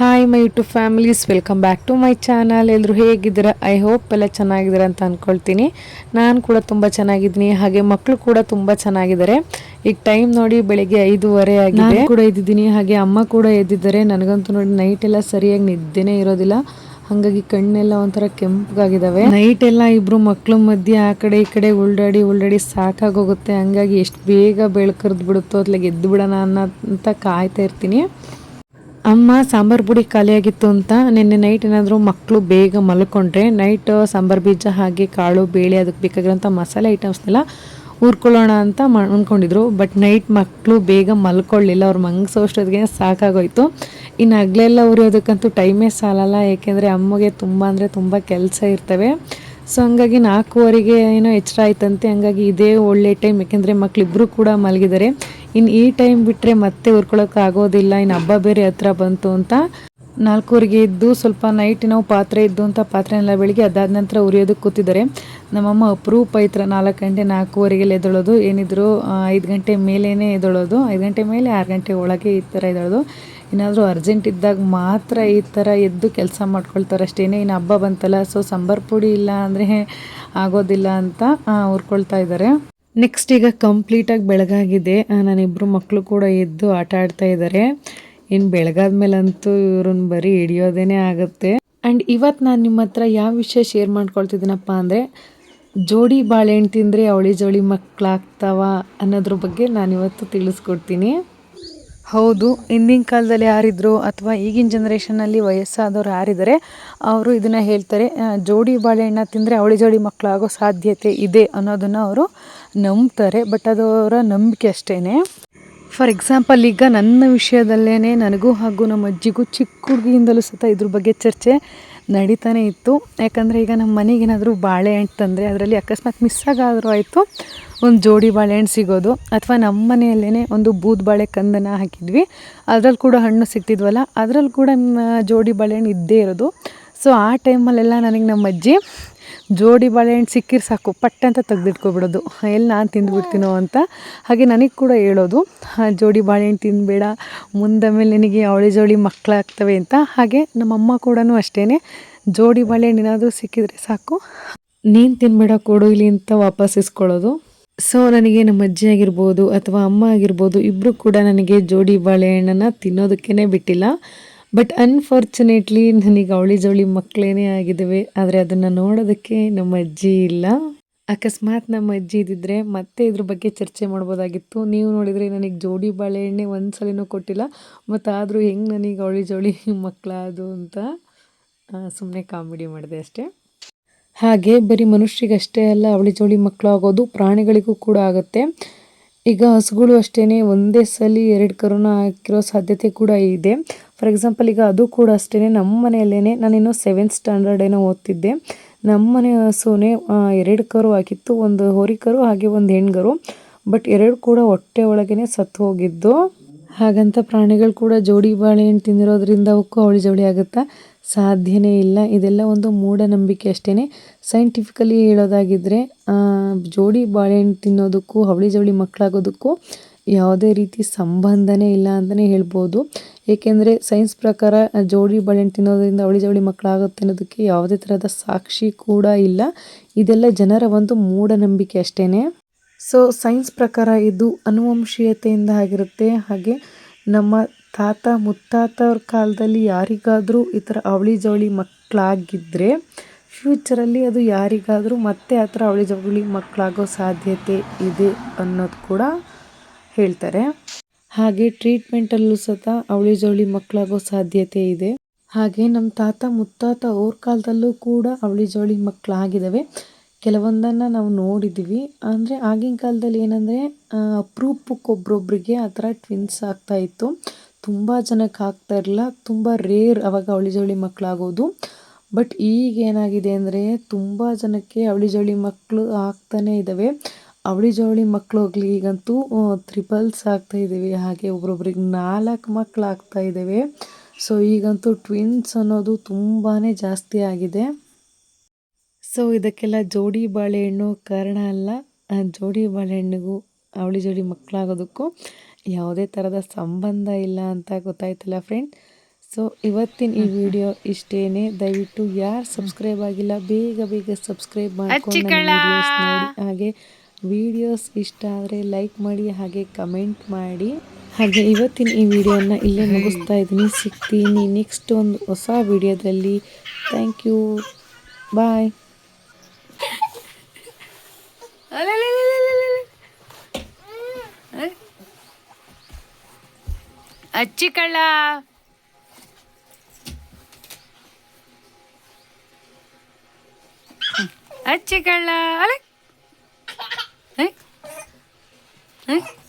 Hi my two families welcome back to my channel ಎಲ್ಲರೂ ಹೇಗಿದ್ದೀರಾ? I hope ಎಲ್ಲ ಚೆನ್ನಾಗಿದ್ದೀರಾ ಅಂತ ಅಂದ್ಕೊಳ್ತೀನಿ ನಾನು ಕೂಡ ತುಂಬ ಚೆನ್ನಾಗಿದ್ದೀನಿ. ಹಾಗೆ ಮಕ್ಕಳು ಕೂಡ ತುಂಬ ಚೆನ್ನಾಗಿದ್ದಾರೆ. ಈಗ ಟೈಮ್ ನೋಡಿ ಬೆಳಿಗ್ಗೆ ಐದೂವರೆ ಆಗಿದೆ. ನಾನು ಕೂಡ ಇದ್ದಿದ್ದೀನಿ ಹಾಗೆ ಅಮ್ಮ ಕೂಡ ಎದ್ದಿದ್ದಾರೆ. ನನಗಂತೂ ನೋಡಿ ನೈಟ್ ಎಲ್ಲ ಸರಿಯಾಗಿ ನಿದ್ದೆನೇ ಇರೋದಿಲ್ಲ. ಹಾಗಾಗಿ ಕಣ್ಣೆಲ್ಲ ಒಂಥರ ಕೆಂಪಗಾಗಿದ್ದಾವೆ. ನೈಟ್ ಎಲ್ಲ ಇಬ್ರು ಮಕ್ಳು ಮಧ್ಯೆ ಆ ಕಡೆ ಈ ಕಡೆ ಉಲ್ಡಾಡಿ ಉಲ್ಡಾಡಿ ಸಾಕಾಗೋಗುತ್ತೆ. ಹಂಗಾಗಿ ಎಷ್ಟು ಬೇಗ ಬೆಳ್ಕರ್ದು ಬಿಡುತ್ತೋ ಅತ್ಲಾಗ ಎದ್ದು ಬಿಡೋಣ ಅನ್ನೋ ಅಂತ ಕಾಯ್ತಾ ಇರ್ತೀನಿ. ಅಮ್ಮ, ಸಾಂಬಾರು ಪುಡಿ ಖಾಲಿಯಾಗಿತ್ತು ಅಂತ ನಿನ್ನೆ ನೈಟ್ ಏನಾದರೂ ಮಕ್ಕಳು ಬೇಗ ಮಲ್ಕೊಂಡ್ರೆ ನೈಟ್ ಸಾಂಬಾರು ಬೀಜ ಹಾಗೆ ಕಾಳು, ಬೇಳೆ, ಅದಕ್ಕೆ ಬೇಕಾಗಿರೋಂಥ ಮಸಾಲೆ ಐಟಮ್ಸ್ನೆಲ್ಲ ಹುರ್ಕೊಳ್ಳೋಣ ಅಂತ ಅಂದ್ಕೊಂಡಿದ್ರು ಬಟ್ ನೈಟ್ ಮಕ್ಕಳು ಬೇಗ ಮಲ್ಕೊಳ್ಳಿಲ್ಲ. ಅವ್ರು ಮಂಗ್ಸೋಷ್ಟೊತ್ತಿಗೆ ಸಾಕಾಗೋಯ್ತು. ಇನ್ನು ಹಗ್ಲೆಲ್ಲ ಉರಿಯೋದಕ್ಕಂತೂ ಟೈಮೇ ಸಾಲಲ್ಲ. ಏಕೆಂದರೆ ಅಮ್ಮಗೆ ತುಂಬ ಅಂದರೆ ತುಂಬ ಕೆಲಸ ಇರ್ತವೆ. ಸೊ ಹಂಗಾಗಿ ನಾಲ್ಕೂವರೆಗೆ ಏನೋ ಎಚ್ಚರ ಆಯ್ತಂತೆ. ಹಂಗಾಗಿ ಇದೇ ಒಳ್ಳೆ ಟೈಮ್ ಯಾಕೆಂದರೆ ಮಕ್ಕಳಿಬ್ಬರು ಕೂಡ ಮಲಗಿದ್ದಾರೆ. ಇನ್ನು ಈ ಟೈಮ್ ಬಿಟ್ಟರೆ ಮತ್ತೆ ಹುರ್ಕೊಳಕ್ಕೆ ಆಗೋದಿಲ್ಲ. ಇನ್ನು ಹಬ್ಬ ಬೇರೆ ಹತ್ರ ಬಂತು ಅಂತ. ನಾಲ್ಕೂವರೆಗೆ ಇದ್ದು ಸ್ವಲ್ಪ ನೈಟ್ ನಾವು ಪಾತ್ರೆ ಇದ್ದು ಅಂತ ಪಾತ್ರೆನೆಲ್ಲ ಬೆಳಿಗ್ಗೆ ಅದಾದ ನಂತರ ಉರಿಯೋದಕ್ಕೆ ಕೂತಿದ್ದಾರೆ. ನಮ್ಮಮ್ಮ ಅಪರೂಪ ಥರ ನಾಲ್ಕು ಗಂಟೆ ನಾಲ್ಕೂವರೆಗೆಲ್ಲ ಎದ್ದೊಳೋದು ಏನಿದ್ರು ಐದು ಗಂಟೆ ಮೇಲೇ ಎದ್ದೊಳೋದು. ಐದು ಗಂಟೆ ಮೇಲೆ ಆರು ಗಂಟೆ ಒಳಗೆ ಈ ಥರ ಎದ್ದೊಳೋದು. ಏನಾದರೂ ಅರ್ಜೆಂಟ್ ಇದ್ದಾಗ ಮಾತ್ರ ಈ ಥರ ಎದ್ದು ಕೆಲಸ ಮಾಡ್ಕೊಳ್ತಾರೆ ಅಷ್ಟೇ ಇನ್ನು ಹಬ್ಬ ಬಂತಲ್ಲ ಸೊ ಸಾಂಬಾರು ಪುಡಿ ಇಲ್ಲ ಅಂದರೆ ಆಗೋದಿಲ್ಲ ಅಂತ ಹುರ್ಕೊಳ್ತಾ ಇದ್ದಾರೆ ನೆಕ್ಸ್ಟ್ ಈಗ ಕಂಪ್ಲೀಟಾಗಿ ಬೆಳಗಾಗಿದೆ. ನಾನಿಬ್ಬರು ಮಕ್ಕಳು ಕೂಡ ಎದ್ದು ಆಟ ಆಡ್ತಾ ಇದ್ದಾರೆ ಇನ್ನು ಬೆಳಗಾದ್ಮೇಲಂತೂ ಇವ್ರನ್ನ ಬರೀ ಹಿಡಿಯೋದೇ ಆಗುತ್ತೆ. ಆ್ಯಂಡ್ ಇವತ್ತು ನಾನು ನಿಮ್ಮ ಹತ್ರ ಯಾವ ವಿಷಯ ಶೇರ್ ಮಾಡ್ಕೊಳ್ತಿದ್ದೀನಪ್ಪ ಅಂದರೆ, ಜೋಡಿ ಬಾಳೆಹಣ್ಣು ತಿಂದರೆ ಅವಳಿ ಜೋಳಿ ಮಕ್ಕಳಾಗ್ತಾವ ಅನ್ನೋದ್ರ ಬಗ್ಗೆ ನಾನು ಇವತ್ತು ತಿಳಿಸ್ಕೊಡ್ತೀನಿ. ಹೌದು, ಹಿಂದಿನ ಕಾಲದಲ್ಲಿ ಯಾರಿದ್ರು ಅಥವಾ ಈಗಿನ ಜನ್ರೇಷನಲ್ಲಿ ವಯಸ್ಸಾದವ್ರು ಯಾರಿದ್ದಾರೆ ಅವರು ಇದನ್ನು ಹೇಳ್ತಾರೆ ಜೋಡಿ ಬಾಳೆಹಣ್ಣ ತಿಂದರೆ ಅವಳಿ ಜೋಡಿ ಮಕ್ಕಳಾಗೋ ಸಾಧ್ಯತೆ ಇದೆ ಅನ್ನೋದನ್ನು ಅವರು ನಂಬ್ತಾರೆ ಬಟ್ ಅದು ಅವರ ನಂಬಿಕೆ ಅಷ್ಟೇ ಫಾರ್ ಎಕ್ಸಾಂಪಲ್ ಈಗ ನನ್ನ ವಿಷಯದಲ್ಲೇ ನನಗೂ ಹಾಗೂ ನಮ್ಮ ಅಜ್ಜಿಗೂ ಚಿಕ್ಕ ಹುಡುಗಿಯಿಂದಲೂ ಸಹ ಇದ್ರ ಬಗ್ಗೆ ಚರ್ಚೆ ನಡೀತಾನೆ ಇತ್ತು. ಯಾಕಂದರೆ ಈಗ ನಮ್ಮ ಮನೆಗೇನಾದರೂ ಬಾಳೆಹಣ್ಣು ತಂದರೆ ಅದರಲ್ಲಿ ಅಕಸ್ಮಾತ್ ಮಿಸ್ ಆಗಾದರೂ ಆಯಿತು. ಒಂದು ಜೋಡಿ ಬಾಳೆಹಣ್ಣು ಸಿಗೋದು. ಅಥವಾ ನಮ್ಮ ಮನೆಯಲ್ಲೇ ಒಂದು ಬೂದ್ ಬಾಳೆ ಕಂದನ ಹಾಕಿದ್ವಿ. ಅದರಲ್ಲಿ ಕೂಡ ಹಣ್ಣು ಸಿಗ್ತಿದ್ವಲ್ಲ ಅದರಲ್ಲಿ ಕೂಡ ಜೋಡಿ ಬಾಳೆಹಣ್ಣು ಇದ್ದೇ ಇರೋದು. ಸೊ ಆ ಟೈಮಲ್ಲೆಲ್ಲ ನನಗೆ ನಮ್ಮ ಅಜ್ಜಿ ಜೋಡಿ ಬಾಳೆಹಣ್ಣು ಸಿಕ್ಕಿರ್ ಸಾಕು ಪಟ್ಟೆ ಅಂತ ತೆಗ್ದಿಟ್ಕೊಬಿಡೋದು. ಎಲ್ಲಿ ನಾನು ತಿಂದುಬಿಡ್ತೀನೋ ಅಂತ ಹಾಗೆ ನನಗೆ ಕೂಡ ಹೇಳೋದು. "ಆ, ಜೋಡಿ ಬಾಳೆಹಣ್ಣು ತಿನ್ನಬೇಡ ಮುಂದೆ ಮೇಲೆ ನಿನಗೆ ಅವಳಿ ಜೋಡಿ ಮಕ್ಕಳಾಗ್ತವೆ ಅಂತ. ಹಾಗೆ ನಮ್ಮಮ್ಮ ಕೂಡ ಅಷ್ಟೇ ಜೋಡಿ ಬಾಳೆಹಣ್ಣು ಏನಾದರೂ ಸಿಕ್ಕಿದ್ರೆ ಸಾಕು. ನೀನು ತಿನ್ಬೇಡ ಕೊಡು ಇಲ್ಲಿ ಅಂತ ವಾಪಸ್ ಇಸ್ಕೊಳ್ಳೋದು. ಸೊ ನನಗೆ ನಮ್ಮ ಅಜ್ಜಿ ಆಗಿರ್ಬೋದು ಅಥವಾ ಅಮ್ಮ ಆಗಿರ್ಬೋದು ಇಬ್ಬರು ಕೂಡ ನನಗೆ ಜೋಡಿ ಬಾಳೆಹಣ್ಣನ್ನು ತಿನ್ನೋದಕ್ಕೇ ಬಿಟ್ಟಿಲ್ಲ. ಬಟ್ ಅನ್ಫಾರ್ಚುನೇಟ್ಲಿ ನನಗೆ ಅವಳಿ ಜವಳಿ ಮಕ್ಕಳೇನೇ ಆಗಿದ್ದಾವೆ ಆದರೆ ಅದನ್ನು ನೋಡೋದಕ್ಕೆ ನಮ್ಮ ಅಜ್ಜಿ ಇಲ್ಲ. ಅಕಸ್ಮಾತ್ ನಮ್ಮ ಅಜ್ಜಿ ಇದ್ದಿದ್ರೆ ಮತ್ತೆ ಇದ್ರ ಬಗ್ಗೆ ಚರ್ಚೆ ಮಾಡ್ಬೋದಾಗಿತ್ತು. ನೀವು ನೋಡಿದರೆ ನನಗೆ ಜೋಡಿ ಬಾಳೆಹಣ್ಣೆ ಒಂದು ಸಲಿನೂ ಕೊಟ್ಟಿಲ್ಲ. ಮತ್ತಾದರೂ ಹೆಂಗೆ ನನಗೆ ಅವಳಿ ಜವಳಿ ಮಕ್ಕಳಾದು ಅಂತ ಸುಮ್ಮನೆ ಕಾಮಿಡಿ ಮಾಡಿದೆ ಅಷ್ಟೇ. ಹಾಗೆ ಬರೀ ಮನುಷ್ಯರಿಗಷ್ಟೇ ಅಲ್ಲ, ಅವಳಿ ಜೋಳಿ ಮಕ್ಕಳು ಆಗೋದು ಪ್ರಾಣಿಗಳಿಗೂ ಕೂಡ ಆಗುತ್ತೆ. ಈಗ ಹಸುಗಳು ಅಷ್ಟೇ ಒಂದೇ ಸಲ ಎರಡು ಕರುನ ಹಾಕಿರೋ ಸಾಧ್ಯತೆ ಕೂಡ ಇದೆ. ಫಾರ್ ಎಕ್ಸಾಂಪಲ್ ಈಗ ಅದು ಕೂಡ ಅಷ್ಟೇ ನಮ್ಮ ಮನೆಯಲ್ಲೇ ನಾನಿನ್ನೂ ಸೆವೆಂತ್ ಸ್ಟ್ಯಾಂಡರ್ಡ್ ಏನೋ ಓದ್ತಿದ್ದೆ. ನಮ್ಮ ಮನೆ ಹಸುನೇ ಎರಡು ಕರು ಹಾಕಿತ್ತು ಒಂದು ಹೋರಿಕರು ಹಾಗೆ ಒಂದು ಹೆಣ್ಗರು ಬಟ್ ಎರಡು ಕೂಡ ಹೊಟ್ಟೆ ಒಳಗೇನೆ ಸತ್ತು ಹೋಗಿದ್ದು. ಹಾಗಂತ ಪ್ರಾಣಿಗಳು ಕೂಡ ಜೋಡಿ ಬಾಳೆಹಣ್ಣು ತಿಂದಿರೋದ್ರಿಂದ ಅವಕ್ಕೂ ಅವಳಿ ಜವಳಿ ಆಗುತ್ತಾ? ಸಾಧ್ಯನೇ ಇಲ್ಲ. ಇದೆಲ್ಲ ಒಂದು ಮೂಢನಂಬಿಕೆ ಅಷ್ಟೇ ಸೈಂಟಿಫಿಕಲಿ ಹೇಳೋದಾಗಿದ್ದರೆ ಜೋಡಿ ಬಾಳೆಹಣ್ಣು ತಿನ್ನೋದಕ್ಕೂ, ಅವಳಿ ಜವಳಿ ಮಕ್ಕಳಾಗೋದಕ್ಕೂ ಯಾವುದೇ ರೀತಿ ಸಂಬಂಧನೇ ಇಲ್ಲ ಅಂತಲೇ ಹೇಳ್ಬೋದು. ಏಕೆಂದರೆ ಸೈನ್ಸ್ ಪ್ರಕಾರ ಜೋಡಿ ಬಾಳೆಹಣ್ಣು ತಿನ್ನೋದ್ರಿಂದ ಅವಳಿ ಜವಳಿ ಮಕ್ಕಳಾಗುತ್ತೆ ಅನ್ನೋದಕ್ಕೆ ಯಾವುದೇ ಥರದ ಸಾಕ್ಷಿ ಕೂಡ ಇಲ್ಲ. ಇದೆಲ್ಲ ಜನರ ಒಂದು ಮೂಢನಂಬಿಕೆ ಅಷ್ಟೇ ಸೊ ಸೈನ್ಸ್ ಪ್ರಕಾರ ಇದು ಅನುವಂಶೀಯತೆಯಿಂದ ಆಗಿರುತ್ತೆ. ಹಾಗೆ ನಮ್ಮ ತಾತ, ಮುತ್ತಾತವ್ರ ಕಾಲದಲ್ಲಿ ಯಾರಿಗಾದರೂ ಈ ಥರ ಅವಳಿ ಜವಳಿ ಮಕ್ಕಳಾಗಿದ್ದರೆ ಫ್ಯೂಚರಲ್ಲಿ ಅದು ಯಾರಿಗಾದರೂ ಮತ್ತೆ ಆ ಥರ ಅವಳಿ ಜವಳಿ ಮಕ್ಕಳಾಗೋ ಸಾಧ್ಯತೆ ಇದೆ ಅನ್ನೋದು ಕೂಡ ಹೇಳ್ತಾರೆ. ಹಾಗೆ ಟ್ರೀಟ್ಮೆಂಟಲ್ಲೂ ಸಹ ಅವಳಿ ಜವಳಿ ಮಕ್ಕಳಾಗೋ ಸಾಧ್ಯತೆ ಇದೆ. ಹಾಗೆ ನಮ್ಮ ತಾತ ಮುತ್ತಾತ ಅವ್ರ ಕಾಲದಲ್ಲೂ ಕೂಡ ಅವಳಿ ಜವಳಿ ಮಕ್ಕಳಾಗಿದ್ದಾವೆ ಕೆಲವೊಂದನ್ನು ನಾವು ನೋಡಿದ್ದೀವಿ ಅಂದರೆ ಆಗಿನ ಕಾಲದಲ್ಲಿ ಏನಂದರೆ ಅಪರೂಪಕ್ಕೊಬ್ರೊಬ್ರಿಗೆ ಆ ಥರ ಟ್ವಿನ್ಸ್ ಆಗ್ತಾ ಇತ್ತು. ತುಂಬ ಜನಕ್ಕೆ ಆಗ್ತಾ ಇರಲಿಲ್ಲ. ತುಂಬ ರೇರ್ ಅವಾಗ ಅವಳಿ ಜವಳಿ ಮಕ್ಕಳಾಗೋದು. ಬಟ್ ಈಗ ಏನಾಗಿದೆ ಅಂದರೆ ತುಂಬ ಜನಕ್ಕೆ ಅವಳಿ ಜವಳಿ ಮಕ್ಕಳು ಆಗ್ತಾನೇ ಇದ್ದಾವೆ ಅವಳಿ ಜವಳಿ ಮಕ್ಕಳು ಹೋಗ್ಲಿ ಈಗಂತೂ ತ್ರಿಪಲ್ಸ್ ಆಗ್ತಾ ಇದ್ದೀವಿ. ಹಾಗೆ ಒಬ್ರೊಬ್ರಿಗೆ ನಾಲ್ಕು ಮಕ್ಕಳು ಆಗ್ತಾ ಇದ್ದೇವೆ. ಸೊ ಈಗಂತೂ ಟ್ವಿನ್ಸ್ ಅನ್ನೋದು ತುಂಬಾ ಜಾಸ್ತಿ ಆಗಿದೆ. ಸೊ ಇದಕ್ಕೆಲ್ಲ ಜೋಡಿ ಬಾಳೆಹಣ್ಣು ಕಾರಣ ಅಲ್ಲ. ಜೋಡಿ ಬಾಳೆಹಣ್ಣಿಗೂ ಅವಳಿ ಜೋಡಿ ಮಕ್ಕಳಾಗೋದಕ್ಕೂ ಯಾವುದೇ ಥರದ ಸಂಬಂಧ ಇಲ್ಲ ಅಂತ ಗೊತ್ತಾಯ್ತಲ್ಲ ಫ್ರೆಂಡ್ ಸೊ ಇವತ್ತಿನ ಈ ವಿಡಿಯೋ ಇಷ್ಟೇನೆ. ದಯವಿಟ್ಟು ಯಾರು ಸಬ್ಸ್ಕ್ರೈಬ್ ಆಗಿಲ್ಲ ಬೇಗ ಬೇಗ ಸಬ್ಸ್ಕ್ರೈಬ್ ಮಾಡ್ಕೊಂಡು ಹಾಗೆ ವಿಡಿಯೋಸ್ ಇಷ್ಟ ಆದರೆ ಲೈಕ್ ಮಾಡಿ ಹಾಗೆ ಕಮೆಂಟ್ ಮಾಡಿ. ಹಾಗೆ ಇವತ್ತಿನ ಈ ವಿಡಿಯೋನ ಇಲ್ಲೇ ಮುಗಿಸ್ತಾ ಇದ್ದೀನಿ. ಸಿಗ್ತೀನಿ ನೆಕ್ಸ್ಟ್ ಒಂದು ಹೊಸ ವಿಡಿಯೋದಲ್ಲಿ. ಥ್ಯಾಂಕ್ ಯು ಬಾಯ್ ಅಚ್ಚಿ ಕಳ್ಳ. ಅಚ್ಚಿ ಕಳ್ಳ. ಅಲೆ. 哎，哎。